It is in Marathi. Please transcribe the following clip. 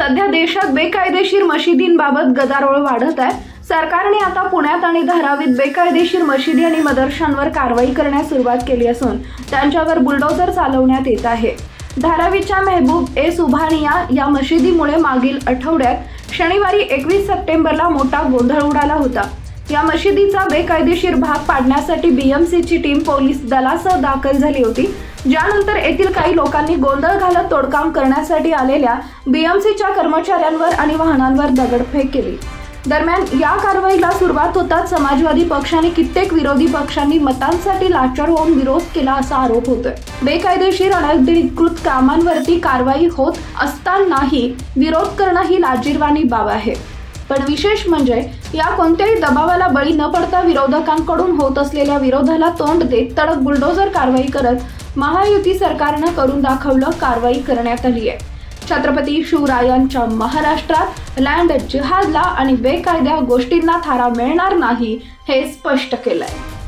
सध्या देशात बेकायदेशीर मशिदींबाबत गदारोळ वाढत आहे. सरकारने आता पुण्यात आणि धारावीत बेकायदेशीर मशिदी आणि मदरशांवर कारवाई करण्यास सुरुवात केली असून त्यांच्यावर बुलडोझर चालवण्यात येत आहे. धारावीच्या मेहबूब ए सुभानिया या मशिदीमुळे मागील आठवड्यात शनिवारी एकवीस सप्टेंबरला मोठा गोंधळ उडाला होता. या मशिदीचा बेकायदेशीर भाग पाडण्यासाठी बीएमसीची टीम पोलीस दलासह दाखल झाली होती. ज्यानंतर येथील काही लोकांनी गोंधळ घालत तोडकाम करण्यासाठी आलेल्या बीएमसीच्या कर्मचाऱ्यांवर आणि वाहनांवर दगडफेक केली. दरम्यान या कारवाईला सुरुवात होताच समाजवादी पक्ष आणि कित्येक विरोधी पक्षांनी मतांसाठी लाचार होऊन विरोध केला असा आरोप होतोय. बेकायदेशीर अनधिकृत कामांवरती कारवाई होत असतानाही विरोध करणं ही लाजीरवाणी बाब आहे. पण विशेष म्हणजे या कोणत्याही दबावाला बळी न पडता विरोधकांकडून होत असलेल्या विरोधाला तोंड देत तडक बुलडोझर कारवाई करत महायुती सरकारनं करून दाखवलं कारवाई करण्यात आली आहे. छत्रपती शिवरायांच्या महाराष्ट्रात लँड जिहादला आणि बेकायद्या गोष्टींना थारा मिळणार नाही हे स्पष्ट केलंय.